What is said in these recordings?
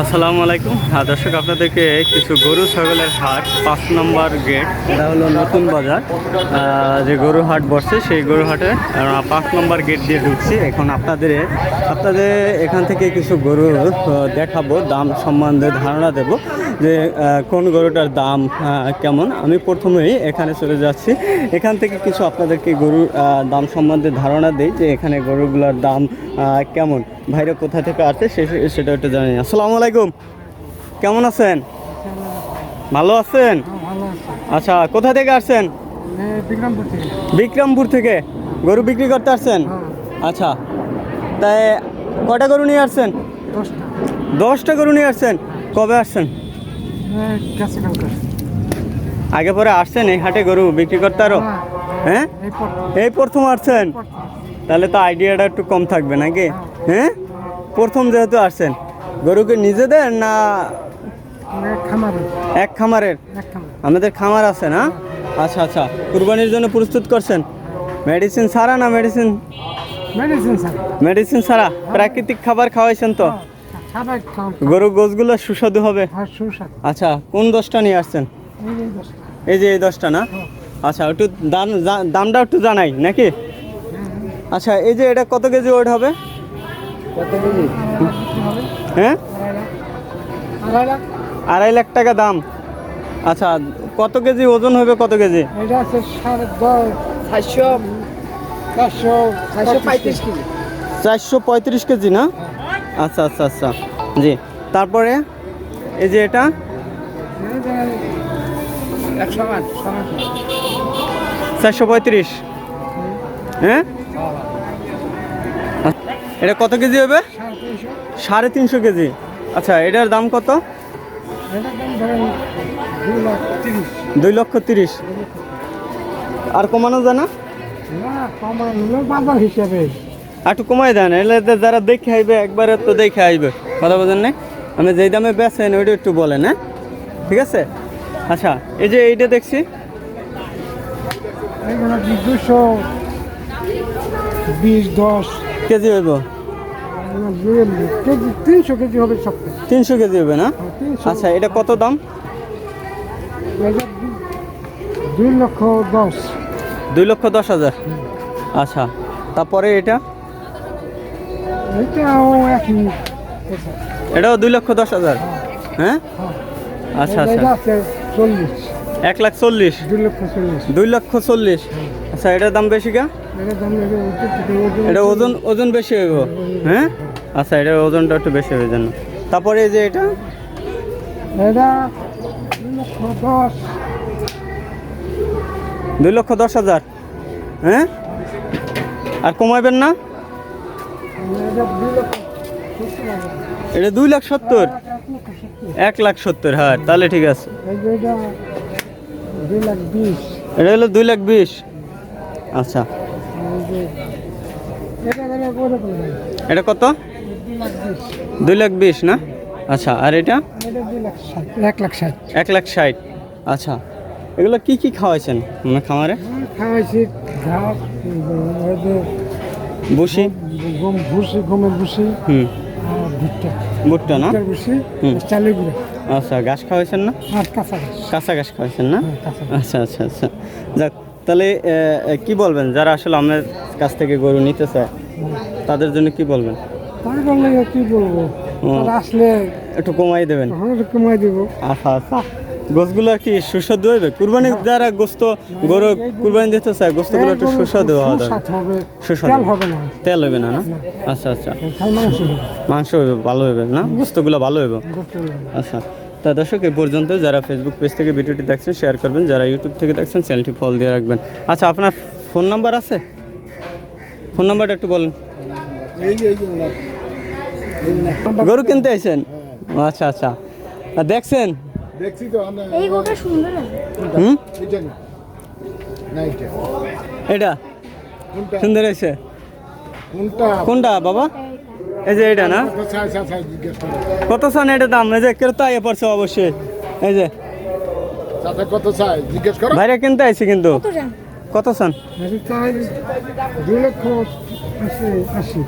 আসসালামু আলাইকুম। হ্যাঁ দর্শক, আপনাদেরকে কিছু গরু, ছাগলের হাট, পাঁচ নম্বর গেট, এটা হলো নতুন বাজার। যে গরু হাট বসছে, সেই গরু হাটে পাঁচ নম্বর গেট দিয়ে ঢুকছি। এখন আপনাদের আপনাদের এখান থেকে কিছু গরু দেখাবো, দাম সম্বন্ধে ধারণা দেব। যে কোন গরুটার দাম কেমন? আমি প্রথমেই এখানে চলে যাচ্ছি। এখান থেকে কিছু আপনাদেরকে গরুর দাম সম্বন্ধে ধারণা দিই যে এখানে গরুগুলোর দাম কেমন? ভাইরা কোথা থেকে আসছে সে- সেটা একটু জানি আসসালামু আলাইকুম। কেমন আছেন? ভালো আছেন? আচ্ছা কোথা থেকে আসছেন? বিক্রমপুর থেকে। গরু বিক্রি করতে আসছেন? আচ্ছা। তাই কটা গরু নিয়ে আসছেন? দশটা। গরু নিয়ে আসছেন? কবে আসছেন? আগে পরে আসছেন এই হাটে গরু বিক্রি করতে আরও? হ্যাঁ। এই প্রথম। আসছেন? তাহলে তো আইডিয়াটা একটু কম থাকবে নাকি? হ্যাঁ? প্রথম যেহেতু আসছেন গরুকে নিজেদের না এক খামারের? আমাদের খামার আছে না? আচ্ছা আচ্ছা। কুরবানির জন্য প্রস্তুত করছেন? মেডিসিন ছাড়া না মেডিসিন? মেডিসিন স্যার মেডিসিন ছাড়া? প্রাকৃতিক খাবার খাওয়াইছেন তো? খাবার খাওয়া গরু গোছগুলো সুস্বাদু হবে? আচ্ছা কোন দশটা নিয়ে আসছেন? এই যে এই দশটা না? আচ্ছা একটু দাম দামটা একটু জানাই নাকি? আচ্ছা এই যে এটা কত কেজি ওয়েট হবে? কত কেজি? হ্যাঁ? আড়াই লাখ। টাকা দাম। আচ্ছা কত কেজি ওজন হবে কত কেজি? এটা আছে চারশো চারশো চারশো কেজি। চারশো পঁয়ত্রিশ কেজি না? আচ্ছা আচ্ছা আচ্ছা। জি। তারপরে এই যে এটা? চারশো পঁয়ত্রিশ। হ্যাঁ? এটা কত কেজি হবে? সাড়ে তিনশো কেজি। আচ্ছা এটার দাম কত? দুই লক্ষ তিরিশ। আর কমানো যায় না? না কমানো হিসাবে। একটু কমাই দেন এলে যারা দেখে আইবে একবারে তো দেখে আইবে। কথা বোঝেন না আমি যেই দামে বেচেন ওইটা একটু বলেন হ্যাঁ? ঠিক আছে? আচ্ছা এই যে এইটা দেখছি। দুশো বিশ দশ? কেজি হইব। কেজি তিনশো কেজি হবে তিনশো কেজি হবে না? আচ্ছা এটা কত দাম? দুই লক্ষ দশ। দুই লক্ষ দশ হাজার। আচ্ছা তারপরে এটা? এটাও দুই লক্ষ দশ হাজার। হ্যাঁ? আচ্ছা আচ্ছা। চল্লিশ। এক লাখ চল্লিশ? দুই লক্ষ চল্লিশ। আচ্ছা এটার দাম বেশি কা? এটা ওজন ওজন বেশি হইব। হ্যাঁ? আচ্ছা এটার ওজনটা একটু বেশি হবে জন্য তারপরে এই যে এটা? এটা দুই লক্ষ দশ। দুই লক্ষ দশ হাজার। হ্যাঁ? আর কমাইবেন না? এটা দুই লাখ সত্তর? এক লাখ সত্তর হ্যাঁ তাহলে ঠিক আছে। এটা হলো দুই লাখ বিশ। আচ্ছা। এটা কত? দুই লাখ বিশ না? আচ্ছা আর এটা? এক লাখ ষাট। এক লাখ ষাট। আচ্ছা। এগুলো কি কি খাওয়াইছেন খামারে? খাওয়াইছি বসি গম ভুসি গমের ভুসি হুম। ভুট্টা। ভুট্টা না? ভুসি হুম। চালের গুঁড়া। আচ্ছা ঘাস খাওয়াইছেন না? কাঁচা ঘাস। কাঁচা ঘাস খাওয়াইছেন না? হ্যাঁ, আচ্ছা আচ্ছা আচ্ছা। যাক তাহলে কি বলবেন? যারা আসলে আপনার কাছ থেকে গরু নিতে চায় তাদের জন্য কি বলবেন? কি বলব? আসলে একটু কমাই দেবেন। একটু কমাই দিব। আচ্ছা আচ্ছা। গোস্তগুলো কি সুস্বাদু হবে? কুরবানি যারা গোস্ত গরু কুরবানি দিতে চায় গোস্তগুলো একটু সুস্বাদু হওয়া দরকার। সুস্বাদু। তেল হবে না। না আচ্ছা আচ্ছা। মাংস হবে। ভালো হবে না? গোস্তগুলো ভালো হবে। আচ্ছা। তা দর্শক এ পর্যন্ত যারা ফেসবুক পেজ থেকে ভিডিওটি দেখছেন শেয়ার করবেন। যারা ইউটিউব থেকে দেখছেন চ্যানেলটি ফল দিয়ে রাখবেন। আচ্ছা আপনার ফোন নাম্বার আছে? ফোন নাম্বারটা একটু বলেন। গরু কিনতে আইছেন? আচ্ছা আচ্ছা। আর দেখছেন? দেখছি তো আমরা এই গোটা সুন্দর আছে? হুম? এটা না। না এটা এটা? কোনটা? সুন্দর হয়েছে। কোনটা? কোনটা বাবা? এই যে এটা না? কত চান এটা দাম? এই যে ক্রেতা আইয়ে পড়ছে অবশ্যই। এই যে। চাচা কত চাই জিজ্ঞেস করো। বাইরে কিনতে আইছি কিন্তু। কত চান দুই লক্ষ আশি আশি।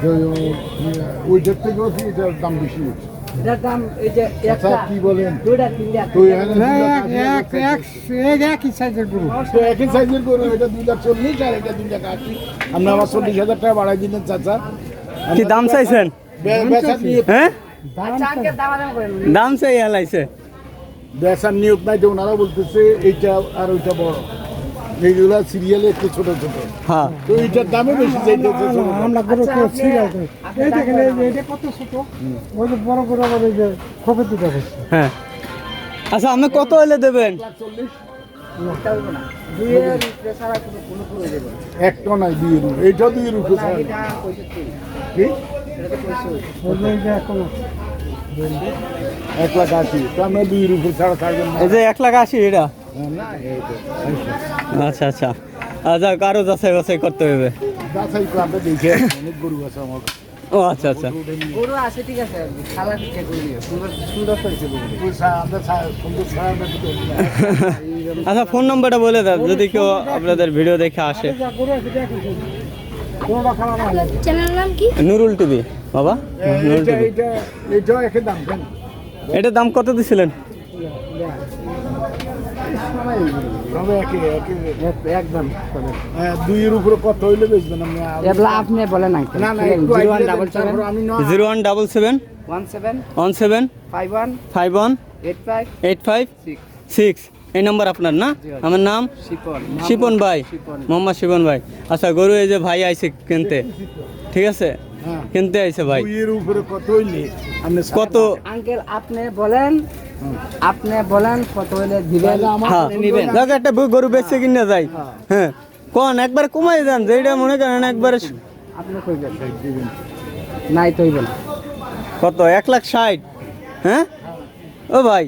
হ্যাঁ, ওই- ওইটার থেকেও এটার দাম বেশি এটার দাম এই যে আচ্ছা একটা কি বলেন? দুইটা তিনটা তুই এখানে না, দুই লাখ এক এক এক একই সাইজের গরু। তো একই সাইজের গরু এটা দুই লাখ চল্লিশ আর এটা দুই লাখ আশি। আপনি আমার চল্লিশ হাজার টাকা বাড়াই দিলেন চাচা কি দাম চাইছেন? হ্যাঁ? আচ্ছা দাম চাই হেলাইছে বেচার নিয়োগ নাই তো ওনারা বলতেছে এইটা আর ওইটা বড়। এইগুলা সিরিয়ালে একটু ছোট ছোট। হ্যাঁ। তো এইটার দামে বেশি। আমরা গরু আচ্ছা, সিরিয়াল করি এই দেখেন এই যে কত ছোট? ওই যে বড় বড় যে করছে হ্যাঁ। আচ্ছা আপনি কত হলে দেবেন? একটা নাই দুই রুপ দুই রুপ এক লাখ আশি। তো আমরা দুই রুপ ছাড়া থাকবেন না। এই যে এক লাখ আশি এটা? আচ্ছা আচ্ছা। আচ্ছা কারও যাচাই বাছাই করতে হবে ও আচ্ছা আচ্ছা। গরু আছে ঠিক আছে। খালা সুন্দর সুন্দর। আচ্ছা ফোন নাম্বারটা বলে দাও যদি কেউ আপনাদের ভিডিও দেখে আসে। কি? নুরুল টিভি বাবা। নুরুল টিভি। এইটা এইটাও একই দাম এটার দাম কত দিছিলেন? একদম দুইয়ের উপরে কত হইলে বেচবেন আপনি বলেন না না zero one double seven zero one double seven one seven one seven five one five one eight five eight five six এই নাম্বার আপনার না? আমার নাম? শিপন ভাই। মোহাম্মদ শিপন ভাই। আচ্ছা গরু এই যে ভাই আইছে কিনতে ঠিক আছে? হ্যাঁ। কিনতে আইছে ভাই। কত হইলে? আপনি কত? আঙ্কেল আপনি বলেন আপনি বলেন কত হলে দিবেন? হ্যাঁ। দেখ একটা গরু বেচছে কিনে যাই। হ্যাঁ। কোন? একবার কমাই দেন যেটা মনে করেন একবারে আপনি কইবেন নাই তো হইবে না। কত? এক লাখ ষাট। হ্যাঁ? ও ভাই।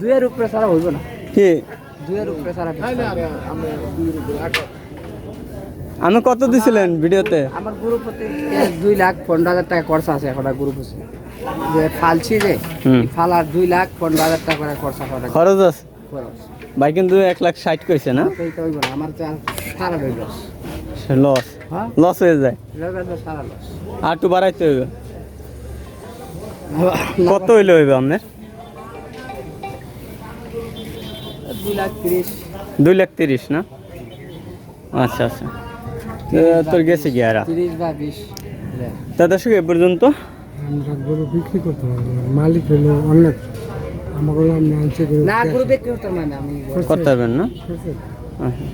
দুইয়ের উপরে ছাড়া হইব না। কি। আমি কত দিছিলেন ভিডিওতে? আমার গ্রুপ প্রতি দুই লাখ পনেরো হাজার টাকা খরচা আছে একটা গ্রুপ আছে যে ফালছি যে ফাল ফালার দুই লাখ পনেরো হাজার টাকা করে খরচা করা খরচ আছে? ভাই কিন্তু এক লাখ ষাট কইছে না? তো আমার তো আর সারা হইব লস। হ্যাঁ? লস হয়ে যায়। তো লস। আর একটু বাড়াইতে হইবে। কত হইলে হইবে আপনার? দুই লাখ তিরিশ। না? আচ্ছা আচ্ছা। তোর গেছে কি আর? তা দর্শক এ পর্যন্ত? আমরা গরু বিক্রি করতে পারব মালিক হলো অনেক। আমাকে গরু না মানে আমি। করতে পারবেন না? আচ্ছা।